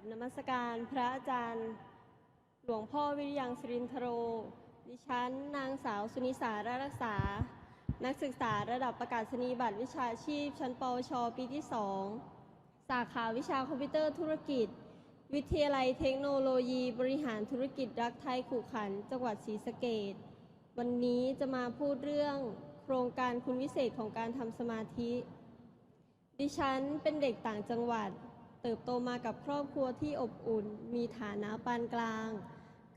บนมัสการพระอาจารย์ หลวงพ่อวิริยังสิรินทโร ดิฉัน นางสาวสุนิสารรักษา นักศึกษาระดับประกาศนียบัตรวิชาชีพ ชั้นปวช ปีที่2สาขาวิชาคอมพิวเตอร์ธุรกิจ วิทยาลัยเทคโนโลยีบริหารธุรกิจรักไทยขู่ขัน จังหวัดศรีสะเกดวันนี้จะมาพูดเรื่องโครงการคุณวิเศษของการทำสมาธิ ดิฉันเป็นเด็กต่างจังหวัด เติบโตมากับครอบครัวที่อบอุ่น มีฐานะปานกลาง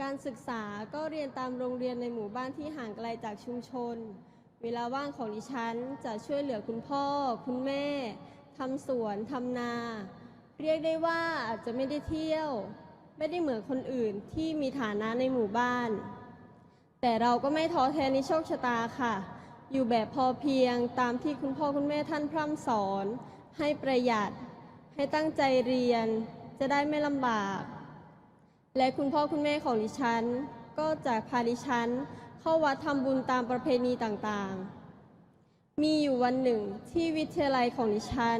การศึกษาก็เรียนตามโรงเรียนในหมู่บ้านที่ห่างไกลจากชุมชน เวลาว่างของดิฉันจะช่วยเหลือคุณพ่อ คุณแม่ทำสวนทำนา เรียกได้ว่าอาจจะไม่ได้เที่ยว ไม่ได้เหมือนคนอื่นที่มีฐานะในหมู่บ้าน แต่เราก็ไม่ท้อแท้ในโชคชะตาค่ะ อยู่แบบพอเพียงตามที่คุณพ่อคุณแม่ท่านพร่ำสอน ให้ประหยัด ให้ตั้งใจเรียน จะได้ไม่ลำบาก และคุณพ่อคุณแม่ของดิฉัน ก็จะพาดิฉัน เข้าวัดทำบุญตามประเพณีต่างๆ มีอยู่วันหนึ่งที่วิทยาลัยของดิฉัน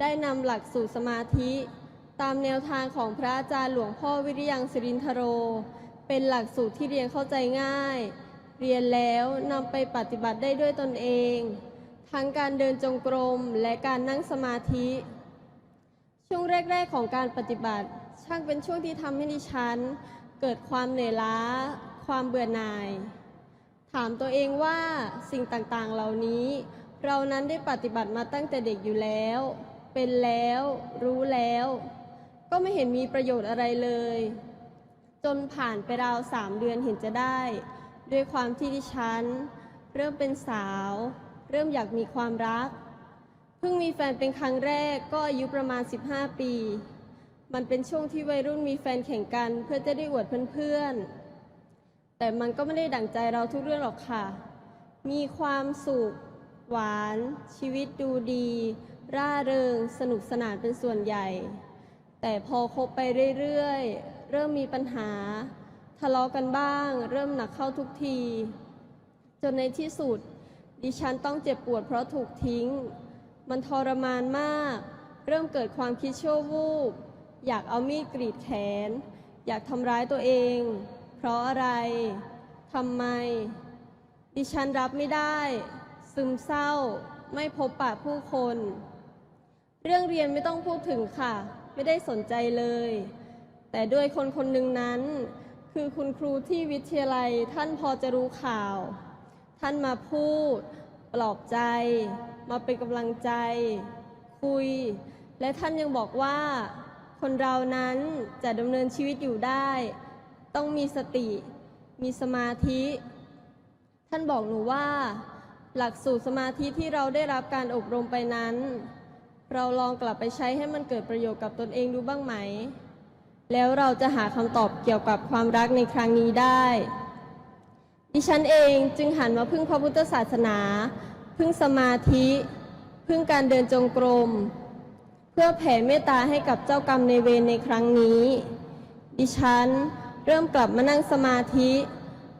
ได้นำหลักสูตรสมาธิ ตามแนวทางของพระอาจารย์หลวงพ่อวิริยังสิรินทโร เป็นหลักสูตรที่เรียนเข้าใจง่าย เรียนแล้วนำไปปฏิบัติได้ด้วยตนเอง ทั้งการเดินจงกรมและการนั่งสมาธิ ช่วงแรก ๆ ของการปฏิบัติ ช่างเป็นช่วงที่ทำให้ดิฉัน เกิดความเหนื่อยล้า ความเบื่อหน่าย ถามตัวเองว่าสิ่งต่างๆ เหล่านี้ เรานั้นได้ปฏิบัติมาตั้งแต่เด็กอยู่แล้ว เป็นแล้ว รู้แล้ว ก็ไม่เห็นมีประโยชน์อะไรเลย จนผ่านไปราวสามเดือนเห็นจะได้ ด้วยความที่ดิฉัน เริ่มเป็นสาว เริ่มอยากมีความรัก พิ่งมีแฟนเป็นครั้งแรกก็อายุประมาณ 15 ปี มันเป็นช่วงที่วัยรุ่นมีแฟนแข่งกัน เพื่อจะได้อวดเพื่อนๆ แต่มันก็ไม่ได้ดั่งใจเราทุกเรื่องหรอกค่ะ มีความสุข หวาน ชีวิตดูดี ร่าเริง สนุกสนานเป็นส่วนใหญ่ แต่พอคบไปเรื่อยๆ เริ่มมีปัญหา ทะเลาะกันบ้าง เริ่มหนักเข้าทุกที จนในที่สุด ดิฉันต้องเจ็บปวดเพราะถูกทิ้ง มันทรมานมาก เริ่มเกิดความคิดชั่ววูบ อยากเอามีดกรีดแขน อยากทำร้ายตัวเอง เพราะอะไร ทำไม ดิฉันรับไม่ได้ ซึมเศร้า ไม่พบปะผู้คน เรื่องเรียนไม่ต้องพูดถึงค่ะ ไม่ได้สนใจเลย แต่ด้วยคนคนหนึ่งนั้น คือคุณครูที่วิทยาลัยท่านพอจะรู้ข่าว ท่านมาพูด ปลอบใจ มาเป็นกำลังใจ คุย และท่านยังบอกว่า คนเรานั้นจะดำเนินชีวิตอยู่ได้ ต้องมีสติ มีสมาธิ ท่านบอกหนูว่า หลักสูตรสมาธิที่เราได้รับการอบรมไปนั้น เราลองกลับไปใช้ให้มันเกิดประโยชน์กับตนเองดูบ้างไหม แล้วเราจะหาคำตอบเกี่ยวกับความรักในครั้งนี้ได้ดิฉันเองจึงหันมาพึ่งพระพุทธศาสนา พึ่งสมาธิ พึ่งการเดินจงกรม เพื่อแผ่เมตตาให้กับเจ้ากรรมในเวรในครั้งนี้ ดิฉันเริ่มกลับมานั่งสมาธิ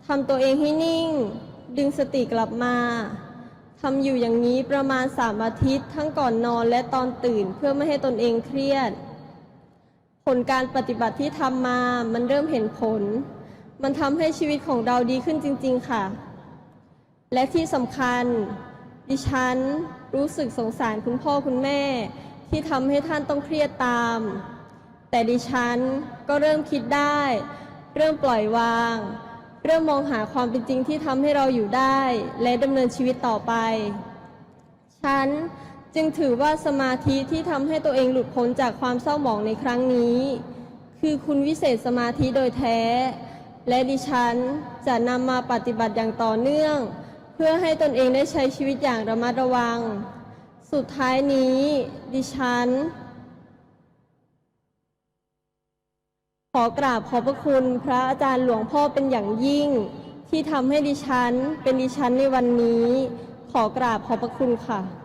ทำตัวเองให้นิ่ง ดึงสติกลับมาทำอยู่อย่างนี้ประมาณสามอาทิตย์ทั้งก่อนนอนและตอนตื่นเพื่อไม่ให้ตนเองเครียด ผลการปฏิบัติที่ทำมามันเริ่มเห็นผล มันทำให้ชีวิตของเราดีขึ้นจริง ๆ ค่ะ และที่สำคัญ ดิฉันรู้สึกสงสารคุณพ่อคุณแม่ ที่ทำให้ท่านต้องเครียดตาม แต่ดิฉันก็เริ่มคิดได้ เริ่มปล่อยวาง เริ่มมองหาความเป็นจริงที่ทำให้เราอยู่ได้ และดำเนินชีวิตต่อไป ฉันจึงถือว่าสมาธิที่ทำให้ตัวเองหลุดพ้นจากความเศร้าหมองในครั้งนี้ คือคุณวิเศษสมาธิโดยแท้ และดิฉันจะนำมาปฏิบัติอย่างต่อเนื่อง พื่อให้ตนเองได้ใช้ชีวิตอย่างระมัดระวัง สุดท้ายนี้ดิฉัน ขอกราบขอบพระคุณพระอาจารย์หลวงพ่อเป็นอย่างยิ่ง ที่ทำให้ดิฉันเป็นดิฉันในวันนี้ ขอกราบขอบพระคุณค่ะ